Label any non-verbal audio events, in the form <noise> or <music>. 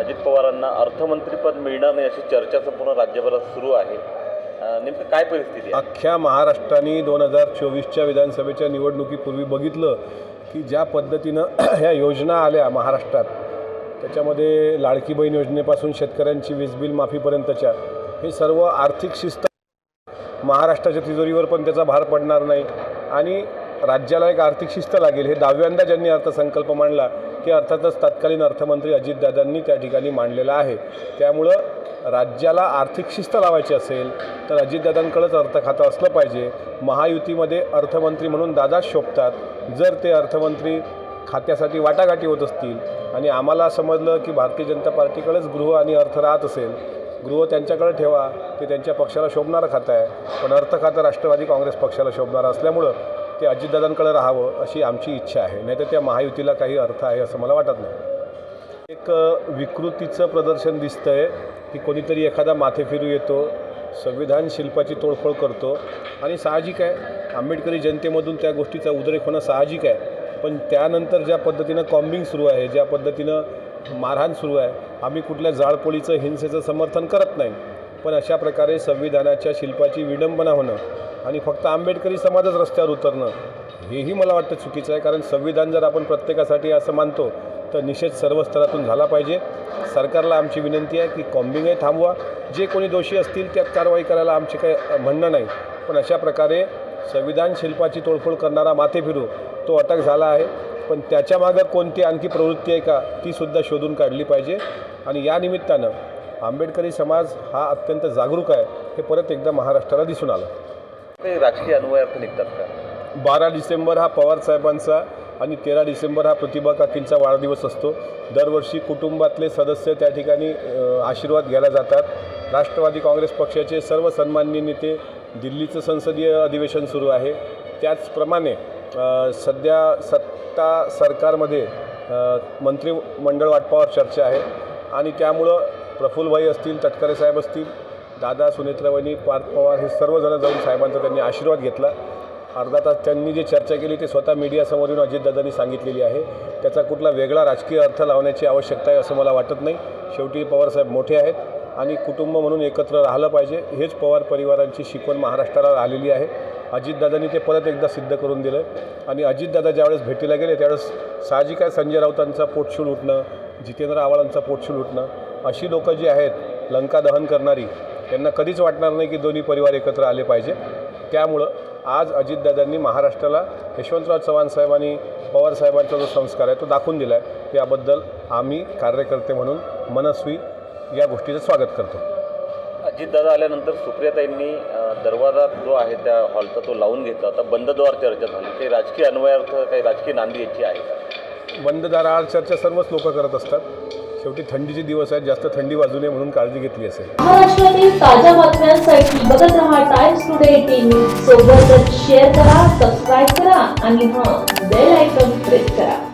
अजित पवारांना अर्थमंत्रीपद मिळणार नाही अशी चर्चा संपूर्ण राज्यभरात सुरू आहे. नेमकं काय परिस्थिती अख्ख्या महाराष्ट्राने दोन हजार चोवीसच्या विधानसभेच्या निवडणुकीपूर्वी बघितलं की ज्या पद्धतीनं <clears throat> ह्या योजना आल्या महाराष्ट्रात त्याच्यामध्ये लाडकी बहीण योजनेपासून शेतकऱ्यांची वीज बिल माफीपर्यंतच्या हे सर्व आर्थिक शिस्त महाराष्ट्राच्या तिजोरीवर पण त्याचा भार पडणार नाही. आणि राज्याला एक आर्थिक शिस्त लागेल हे दहाव्यांदा ज्यांनी अर्थसंकल्प मांडला की अर्थातच तत्कालीन अर्थमंत्री अजितदादांनी त्या ठिकाणी मांडलेला आहे. त्यामुळं राज्याला आर्थिक शिस्त लावायची असेल तर अजितदादांकडंच अर्थ खातं असलं पाहिजे. महायुतीमध्ये अर्थमंत्री म्हणून दादा शोभतात. जर ते अर्थमंत्री खात्यासाठी वाटाघाटी होत असतील आणि आम्हाला समजलं की भारतीय जनता पार्टीकडेच गृह आणि अर्थ राहत असेल गृह त्यांच्याकडे ठेवा ते त्यांच्या पक्षाला शोभणारं खातं आहे. पण अर्थ खातं राष्ट्रवादी काँग्रेस पक्षाला शोभणारं असल्यामुळं ते अजितदादांकडे राहावं अशी आमची इच्छा आहे. नाही तर त्या महायुतीला काही अर्थ आहे असं मला वाटत नाही. एक विकृतीचं प्रदर्शन दिसतं आहे की कोणीतरी एखादा माथेफिरू येतो संविधान शिल्पाची तोडफोड करतो आणि साहजिक आहे. आंबेडकरी जनतेमधून त्या गोष्टीचा उद्रेक होणं साहजिक आहे. पण त्यानंतर ज्या पद्धतीनं कॉम्बिंग सुरू आहे ज्या पद्धतीनं मारहाण सुरू आहे आम्ही कुठल्या जाळपोळीचं हिंसेचं समर्थन करत नाही. पण अशा प्रकारे संविधानाच्या शिल्पाची विडंबना होणं आणि फक्त आंबेडकरी समाजच रस्त्यावर उतरणं हेही मला वाटतं चुकीचं आहे. कारण संविधान जर आपण प्रत्येकासाठी असं मानतो तर निषेध सर्व स्तरातून झाला पाहिजे. सरकारला आमची विनंती आहे की कॉम्बिंगही थांबवा. जे कोणी दोषी असतील त्यात कारवाई करायला आमचे काही म्हणणं नाही. पण अशा प्रकारे संविधान शिल्पाची तोडफोड करणारा माथे फिरू तो अटक झाला आहे. पण त्याच्यामागं कोणती आणखी प्रवृत्ती आहे का तीसुद्धा शोधून काढली पाहिजे. आणि या निमित्तानं आंबेडकरी समाज हा अत्यंत जागरूक आहे हे परत एकदा महाराष्ट्राला दिसून आलं. काही राजकीय अन्वयार्थ निघतात का? बारा डिसेंबर हा पवारसाहेबांचा आणि तेरा डिसेंबर हा प्रतिभा काकींचा वाढदिवस असतो. दरवर्षी कुटुंबातले सदस्य त्या ठिकाणी आशीर्वाद घ्यायला जातात. राष्ट्रवादी काँग्रेस पक्षाचे सर्व सन्माननीय नेते दिल्लीचं संसदीय अधिवेशन सुरू आहे. त्याचप्रमाणे सध्या सत्ता सरकारमध्ये मंत्रिमंडळ वाटपावर चर्चा आहे. आणि त्यामुळं प्रफुल्लभाई असतील तटकरे साहेब असतील दादा सुनेत्रावणी पार्थ पवार हे सर्वजण जाऊन साहेबांचा त्यांनी आशीर्वाद घेतला. अर्धा तास त्यांनी जी चर्चा केली ते स्वतः मीडियासमोर येऊन अजितदादांनी सांगितलेली आहे. त्याचा कुठला वेगळा राजकीय अर्थ लावण्याची आवश्यकता आहे असं मला वाटत नाही. शेवटी पवारसाहेब मोठे आहेत आणि कुटुंब म्हणून एकत्र राहिलं पाहिजे हेच पवार परिवारांची शिकवण महाराष्ट्राला आलेली आहे. अजितदादांनी ते परत एकदा सिद्ध करून दिलं आणि अजितदादा ज्यावेळेस भेटीला गेले त्यावेळेस साहजिक आहे संजय राऊतांचा पोटशूल उठणं जितेंद्र आव्हाडांचा पोटशूल उठणं. अशी लोकं जी आहेत लंका दहन करणारी त्यांना कधीच वाटणार नाही की दोन्ही परिवार एकत्र आले पाहिजे. त्यामुळं आज अजितदादांनी महाराष्ट्राला यशवंतराव चव्हाण साहेब आणि पवार साहेबांचा जो संस्कार आहे तो दाखवून दिला आहे याबद्दल आम्ही कार्यकर्ते म्हणून मनस्वी या गोष्टीचं स्वागत करतो. अजितदादा आल्यानंतर सुप्रियाताईंनी दरवाजा जो आहे त्या हॉलचा तो लावून घेतला होता. बंद द्वार चर्चा झाली. काही राजकीय अन्वयार्थ काही राजकीय नांदी याची आहे का? बंद दाराआड चर्चा सर्वच लोक करत असतात. शेवटी थंडीचे दिवस आहेत जास्त थंडी वाजू नये म्हणून काळजी घेतली असेल. महाराष्ट्रातील ताज्या बातम्यांसाठी बघत रहा टाइम्स टुडे टीव्ही सोबतच शेअर करा सबस्क्राईब करा आणि हा बेल आयकॉन प्रेस करा.